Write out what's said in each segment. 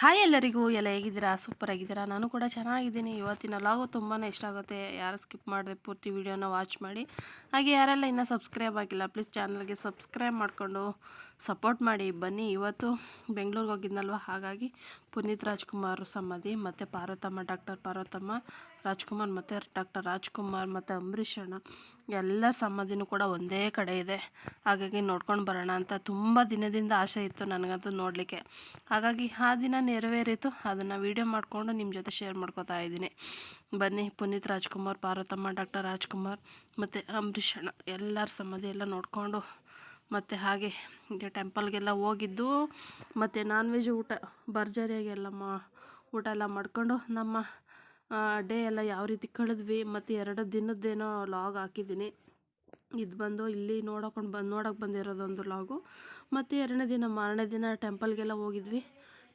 Hi ಎಲ್ಲರಿಗೂ, ಎಲ್ಲ ಹೇಗಿದ್ದೀರಾ? ಸೂಪರ್ ಆಗಿದ್ದೀರಾ? ನಾನು ಕೂಡ ಚೆನ್ನಾಗಿದ್ದೀನಿ. ಇವತ್ತಿನ ಲಾಗು ತುಂಬಾ ಇಷ್ಟ ಆಗುತ್ತೆ. ಯಾರು ಸ್ಕಿಪ್ ಮಾಡಿದೆ ಪೂರ್ತಿ ವೀಡಿಯೋನ ವಾಚ್ ಮಾಡಿ. ಹಾಗೆ ಯಾರೆಲ್ಲ ಇನ್ನೂ ಸಬ್ಸ್ಕ್ರೈಬ್ ಆಗಿಲ್ಲ ಪ್ಲೀಸ್ ಚಾನಲ್ಗೆ ಸಬ್ಸ್ಕ್ರೈಬ್ ಮಾಡಿಕೊಂಡು ಸಪೋರ್ಟ್ ಮಾಡಿ. ಬನ್ನಿ, ಇವತ್ತು ಬೆಂಗಳೂರಿಗೆ ಹೋಗಿದ್ನಲ್ವ? ಹಾಗಾಗಿ ಪುನೀತ್ ರಾಜ್ಕುಮಾರ್ ಸಮಾಧಿ, ಮತ್ತು ಪಾರ್ವತಮ್ಮ, ಡಾಕ್ಟರ್ ಪಾರ್ವತಮ್ಮ ರಾಜ್ಕುಮಾರ್, ಮತ್ತು ಡಾಕ್ಟರ್ ರಾಜ್ಕುಮಾರ್, ಮತ್ತು ಅಂಬರೀಷ್ ಅಣ್ಣ. ಎಲ್ಲ ಸಮಾಧಿನೂ ಕೂಡ ಒಂದೇ ಕಡೆ ಇದೆ. ಹಾಗಾಗಿ ನೋಡ್ಕೊಂಡು ಬರೋಣ ಅಂತ ತುಂಬ ದಿನದಿಂದ ಆಸೆ ಇತ್ತು ನನಗಂತೂ ನೋಡಲಿಕ್ಕೆ. ಹಾಗಾಗಿ ಆ ದಿನ ನೆರವೇರಿತು. ಅದನ್ನು ವೀಡಿಯೋ ಮಾಡಿಕೊಂಡು ನಿಮ್ಮ ಜೊತೆ ಶೇರ್ ಮಾಡ್ಕೋತಾ ಇದ್ದೀನಿ. ಬನ್ನಿ, ಪುನೀತ್ ರಾಜ್ಕುಮಾರ್, ಪಾರ್ವತಮ್ಮ, ಡಾಕ್ಟರ್ ರಾಜ್ಕುಮಾರ್, ಮತ್ತು ಅಂಬರೀಷ್ ಅಣ್ಣ. ಎಲ್ಲರ ಸಮಾಧಿ ಎಲ್ಲ ನೋಡಿಕೊಂಡು ಮತ್ತು ಹಾಗೆ ಟೆಂಪಲ್ಗೆಲ್ಲ ಹೋಗಿದ್ದು, ಮತ್ತು ನಾನ್ ವೆಜ್ ಊಟ, ಭರ್ಜರಿಯಾಗೆಲ್ಲ ಮಾ, ಊಟ ಎಲ್ಲ ಮಾಡ್ಕೊಂಡು ನಮ್ಮ ಡೇ ಎಲ್ಲ ಯಾವ ರೀತಿ ಕಳೆದ್ವಿ, ಮತ್ತು ಎರಡು ದಿನದ್ದೇನೋ ಲಾಗ್ ಹಾಕಿದ್ದೀನಿ. ಇದು ಬಂದು ಇಲ್ಲಿ ನೋಡಕೊಂಡು ಬಂದು, ನೋಡೋಕೆ ಬಂದಿರೋದೊಂದು ಲಾಗು ಮತ್ತು ಎರಡನೇ ದಿನ ಮಾರನೇ ದಿನ ಟೆಂಪಲ್ಗೆಲ್ಲ ಹೋಗಿದ್ವಿ.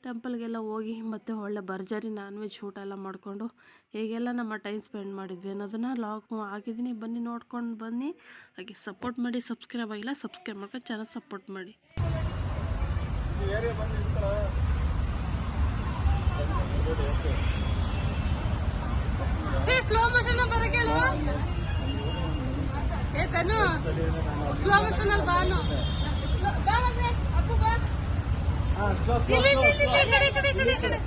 ಟೆಂಪಲ್ಗೆಲ್ಲ ಹೋಗಿ ಮತ್ತು ಒಳ್ಳೆ ಭರ್ಜರಿ ನಾನ್ ವೆಜ್ ಊಟ ಎಲ್ಲ ಮಾಡಿಕೊಂಡು ಹೇಗೆಲ್ಲ ನಮ್ಮ ಟೈಮ್ ಸ್ಪೆಂಡ್ ಮಾಡಿದ್ವಿ ಅನ್ನೋದನ್ನು ಲಾಗ್ ಹಾಕಿದ್ದೀನಿ ಬನ್ನಿ, ನೋಡ್ಕೊಂಡು ಬನ್ನಿ. ಹಾಗೆ ಸಪೋರ್ಟ್ ಮಾಡಿ, ಸಬ್ಸ್ಕ್ರೈಬ್ ಆಗಿಲ್ಲ ಸಬ್ಸ್ಕ್ರೈಬ್ ಮಾಡ್ಕೊಂಡು ಚೆನ್ನಾಗಿ ಸಪೋರ್ಟ್ ಮಾಡಿ. ಸ್ಲೋ ಅಪ್ಪು ಬಾ ಕಡೆ ಕಡೆ ಕಡೆ ಕಡೆ.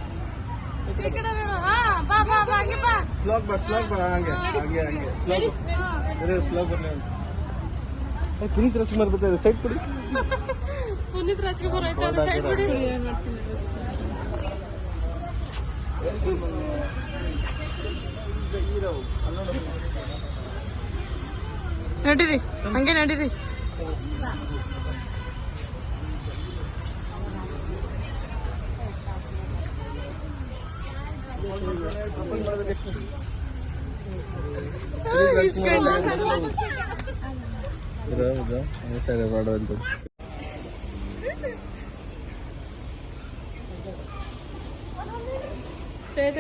ಕಡೆ ಹಾ ಬಾ ಹಂಗೆ ಹಂಗೆ ಹಂಗೆ ಬರಲಿ ಅಂತ ಪುನೀತ್ ರಾಜ್ಕುಮಾರ್ ಬರ್ತಾರೆ ಸೈಡ್ ಕೊಡಿ. ಪುನೀತ್ ರಾಜ್ಕುಮಾರ್ ಆಯ್ತು ಸೈಡ್ ಬಿಡಿ ನಡೀರಿ ಹಂಗೆ ನಡೀರಿ. ಇದು ಇದು ಹೇಳ್ತಾರೆ ಬೇಡ ಅಂತ ಪುನೀತ್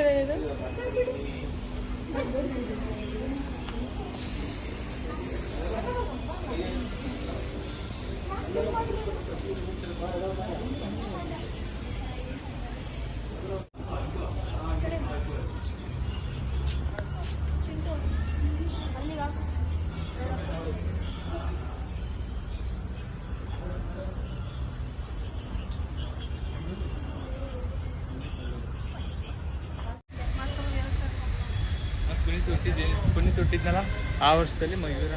ಹುಟ್ಟಿದ್ದೀನಿ ಪುಣ್ಯ ತೊಟ್ಟಿದ್ನಲ್ಲ? ಆ ವರ್ಷದಲ್ಲಿ ಮಯೂರ.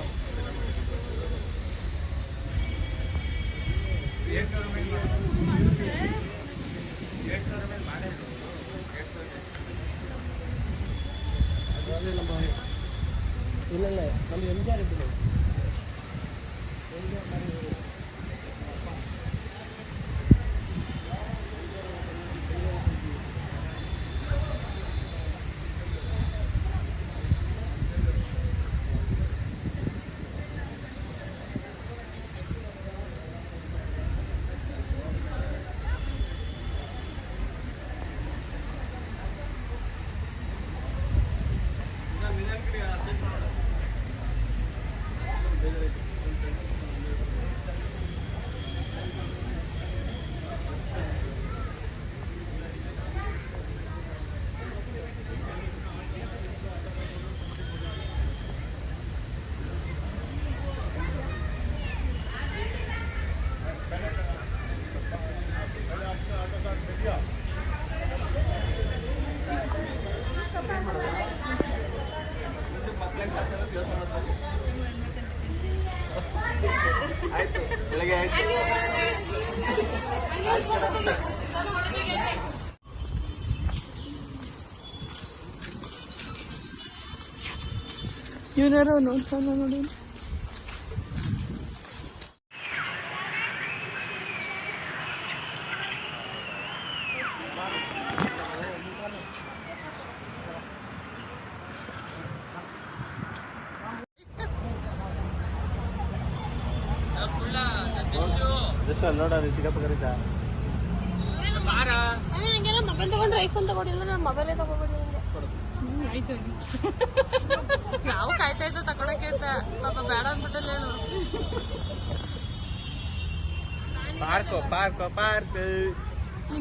ಇಲ್ಲ ಇಲ್ಲ. ನಮ್ಗೆ ಎಂಜಾಯ್ ಜಿ ಆಯ್ತು ಬೆಳಗ್ಗೆ ಆಯ್ತು ಇವನಾರು ನೋಡ್ಸೋಣ ನೋಡಿ. ಜಸ್ಟ್ ಸಿಗಪ್ಪ ನೋಡ ಕರೀತ ಮೊಬೈಲ್ ತಗೊಂಡ್ರೆ ಐಫೋನ್ ತಗೊಂಡಿಲ್ಲ ನಾನು ಮೊಬೈಲೇ ತಗೋಬೇಡಿ ಆಯ್ತು ನಾವು ಕಾಯ್ತಾ ಇದ್ದ ತಗೊಳಕ್ಕೆ ಅಂತ. ಪಾಪ ಬೇಡ ಅಂದ್ಬಿಟ್ಟಲ್ಲ ಹೇಳು. Park park park.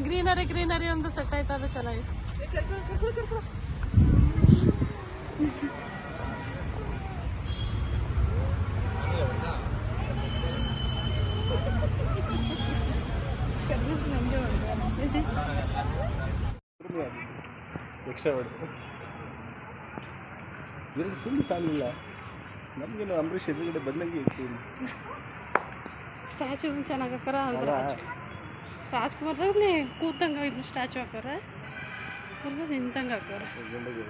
Greenery greenery ಒಂದು ಸೆಟ್ ಆಯ್ತು ಅದು ಚೆನ್ನಾಗಿ ಎಕ್ಸ್ಟ್ರಾ ಹೊಡೆ ಎರಡು ಫುಲ್ ಕಾಲಿಲ್ಲ ನಮಗೇನು ಅಂಬರೀಷ್ ಎದುರುಗಡೆ ಬಂದಂಗೆ ಇತ್ತು ಸ್ಟ್ಯಾಚು ಚೆನ್ನಾಗಿ ಹಾಕಾರ ಅಲ್ಲ ರಾಜ್ಕುಮಾರ್ ಅಲ್ಲಿ ಕೂತಂಗ ಇದು ಸ್ಟ್ಯಾಚು ಹಾಕಾರ ಅಲ್ಲ ನಿಂತಂಗ ಹಾಕಾರ ಗಂಡಗೆ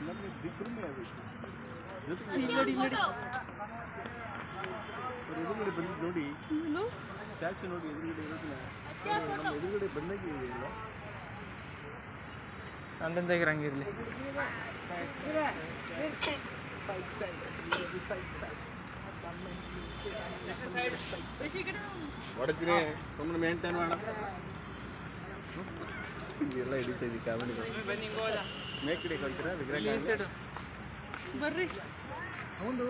ನಮಗೆ ದಿಗ್ಭ್ರಮೆ ಆಗುತ್ತೆ ನೋಡಿ ಎದುರುಗಡೆ ಬಂದಿದ್ದು ನೋಡಿ ಸ್ಟ್ಯಾಚು ನೋಡಿ ಎದುರುಗಡೆ ಇರೋದಿಲ್ಲ ನಮ್ಮ ಎದುರುಗಡೆ ಬಂದಂಗೆ ಇಲ್ಲ ಅಂತಂದಾಗಿರಂಗಿರ್ಲಿ ಹೊಡೆದ್ರೆ ಸುಮ್ಮನೆ ಮೇಂಟೈನ್ ಮಾಡ ಎಲ್ಲ ಹಿಡಿತಾ ಇದ್ದೀವಿ ಕಾಮಿಡಿ ಮೇಕಡೆ ಕಲ್ತೀರಾ ವಿಗ್ರಹ ಬರ್ರಿ. ಒಂದು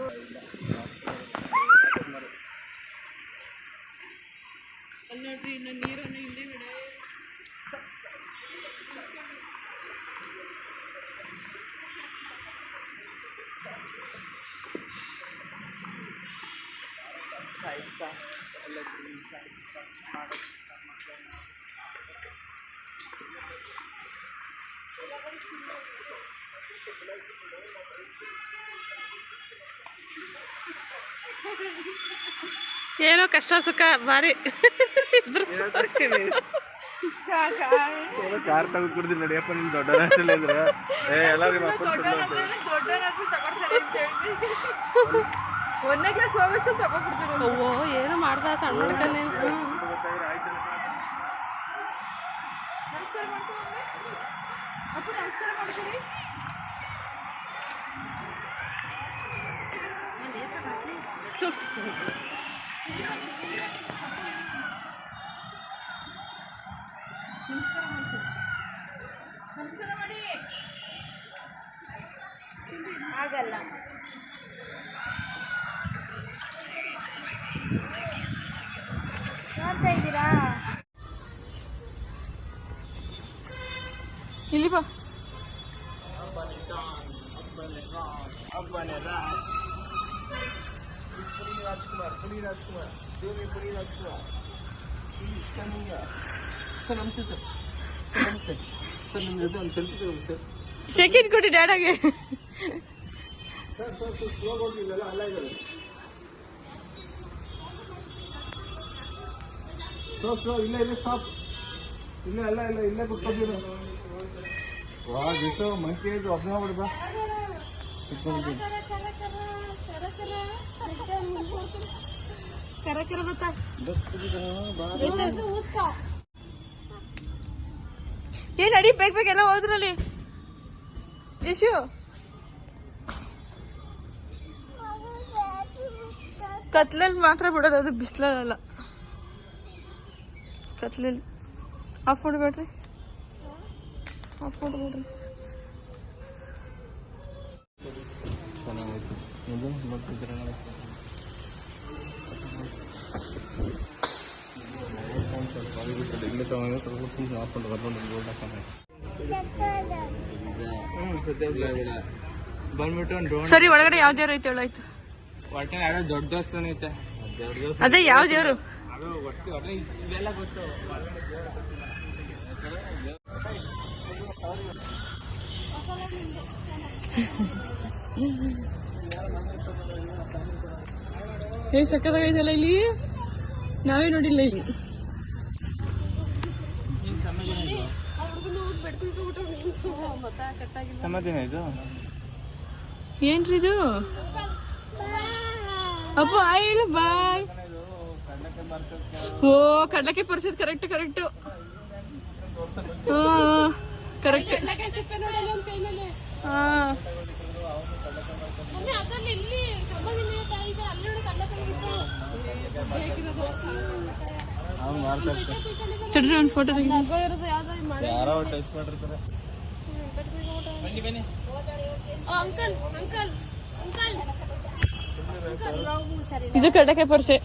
ಅಲ್ಲಿ ನೋಡ್ರಿ ಇನ್ನು ನೀರನ್ನು ಹಿಂದೆಗಡೆ ಏನೋ ಕಷ್ಟ ಸುಖ ಬಾರಿ ಕಾರ್ ಕುಡ್ದಿಲ್ಲ ನಡಿಯಪ್ಪ ನಿಮ್ ದೊಡ್ಡ ರಾಷ್ಟ್ರ ಇದ್ರ. ಏ ಎಲ್ಲರಿಗೂ ಮಕ್ಕಳು ಒಂದನೇ ಕ್ಲಾಸ್ ಹೋಗೋಷ್ಟು ತಗೊಂಡ್ಬಿಡ್ತೀವಿ ಅವ್ವೋ ಏನೋ ಮಾಡ್ದ ಸಣ್ಣ ನಮಸ್ಕಾರ ಮಾಡಿ ಆಗಲ್ಲ ನೋಡ್ತಾ ಇದ್ದೀರಾ ಇಲ್ಲಿ ಬಾ. ರಾಜ್ಕುಮಾರ್ ಪುನಿ ರಾಜ್ಕುಮಾರ್ ದೇವಿ Puni Rajkumar please coming sir ನಮಸ್ತೆ ಸರ್ ಸರ್ ನಮಸ್ತೆ ಸರ್ ನಿಮ್ಮ ಜೊತೆ ಒಂದು ಸೆಲ್ಫಿ ತಗೊಳ್ಳಿ ಸರ್ ಸೆಕೆಂಡ್ ಕೊಡಿ ಡ್ಯಾಡಾಗೆ ಸರ್ ಸರ್ ಸರ್ ಸ್ಲೋ ಹೋಗಿಲ್ಲ ಅಲ್ಲ ಇದ್ದಾರೆ ಸ್ಟಾಪ್ ಸ್ಟಾಪ್ ಇಲ್ಲ ಇಲ್ಲ ಸ್ಟಾಪ್ ಇಲ್ಲ ಅಲ್ಲ ಇಲ್ಲ ಇಲ್ಲೇ ಕುತ್ಕೊಂಡಿರು ವಾ ಬಿಟ್ಟು ಮಂಕಿ ಇದು ಒಬ್ಬನೇ ಮಾಡ್ಬಾ ಕುತ್ಕೊಂಡಿದ್ದೀನಿ ಕರ ಕರ ಬತ್ತಾ ಬಾ ಏ, ನಡಿ, ಬೇಗ ಬೇಗ ಎಲ್ಲ ಹೋದ್ರಲ್ಲಿ. ಯಶು ಕತ್ಲಲ್ಲಿ ಮಾತ್ರ ಬಿಡೋದು, ಅದು ಬಿಸಿಲಲ್ಲ. ಕತ್ಲಲ್ಲಿ. ಆಫ್ ಮಾಡ್ಬೇಡ್ರಿ. ಆಫ್ ಮಾಡ್ಬೇಡ್ರಿ. ಚೆನ್ನಾಗಿತ್ತು ಇದು ನೋಡ್ತಿದ್ದೀರ ಇಲ್ಲೇ ತಗೊಂಡು ತಗೊಂಡು ಸುಮ್ಮನೆ ಹಾಕೊಂಡು ಬರ್ಕೊಂಡು ಗೋಲ್ಡ್ ಹಾಕೊಂಡು ಹ್ಞೂ ಸದ್ಯ ಬಂದ್ಬಿಟ್ಟು ಸರಿ ಒಳಗಡೆ ಯಾವ ದೇವ್ರು ಐತೆ ಒಟ್ಟೆ ಯಾರೋ ದೊಡ್ಡ ದೇವಸ್ಥಾನ ಐತೆ. ಅದೇ ಯಾವ ದೇವ್ರು? ಅದು ಗೊತ್ತು ಒಟ್ಟೆ ಇವೆಲ್ಲ ಗೊತ್ತು. ಏ ಸಕ್ಕತ್ತಾಗೈತಲ್ಲ ಇಲ್ಲಿ? ನಾವೇ ನೋಡಿಲ್ಲ ಇಲ್ಲಿ. ಸಮಾಧಾನ ಇದು? ಏನ್ರಿ ಇದು? ಅಪ್ಪ ಹೇಳು, ಬಾಯ್. ಓ, ಕಡ್ಲಕ್ಕೆ ಪರಿಸದ್ ಕರೆಕ್ಟ್ ಕರೆಕ್ಟ್ ಕರೆಕ್ಟ್ ಹಾ. ಇರ್ತಾರೆ ಚಡ್ರಿ ಒಂದು ಫೋಟೋ ತೆಗಿ. ಯಾರೋ ಟೆಸ್ಟ್ ಮಾಡಿರ್ತಾರೆ. ಬನ್ನಿ ಬನ್ನಿ. Uncle uncle uncle. ಇದು ಕಡಲೆಕಾಯಿ ಪರ್ಸೆ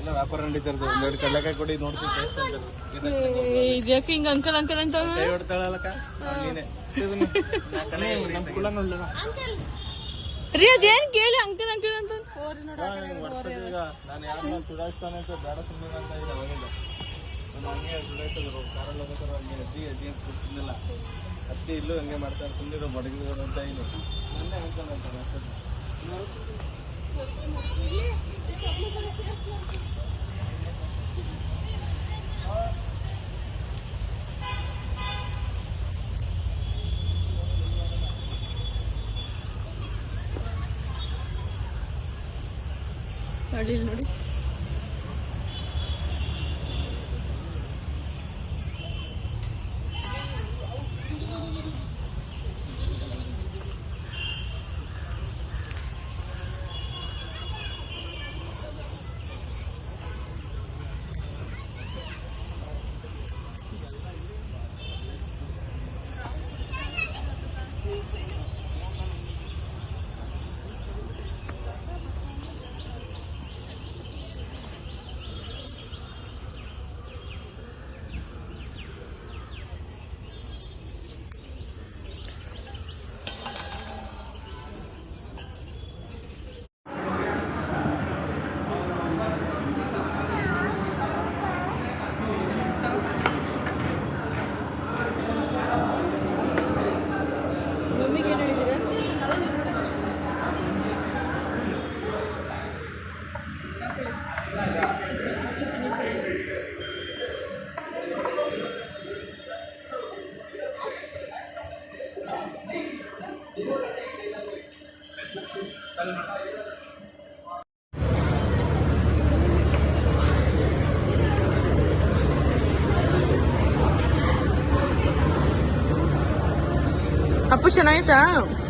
ಎಲ್ಲ ವ್ಯಾಪಾರ ನಡೀತಿರ್ತದೆ ಒಂದೆರಡು ಕಡಲೆಕಾಯಿ ಕೊಡಿ ನೋಡ್ತೀನಿ. ಇದಕ್ಕೆ ಹಿಂಗ ಅಂಕಲ್ ಅಂಕಲ್ ಅಂತ ನೀನೆ ರೀ, ಅದೇನ್ ಕೇಳಿ, ಅಂಕಲ್ ಅಂಕಲ್ ಅಂತ ಅತ್ತಿ ಇಲ್ಲೂ ಹಂಗೆ ಮಾಡ್ತಾರೆ ಸುಮ್ಮನೆ ಬಡಗಿದ್ರು ಅಂತ ಇಲ್ಲಿ ನನ್ನೇ ಅನ್ಕೊಂಡಂತಾನೆ ಅಷ್ಟೇ ನೋಡಿ. ಇಲ್ಲಿ ನೋಡಿ ಅಪ್ಪು ಚೆನ್ನಾಯ್ತಾ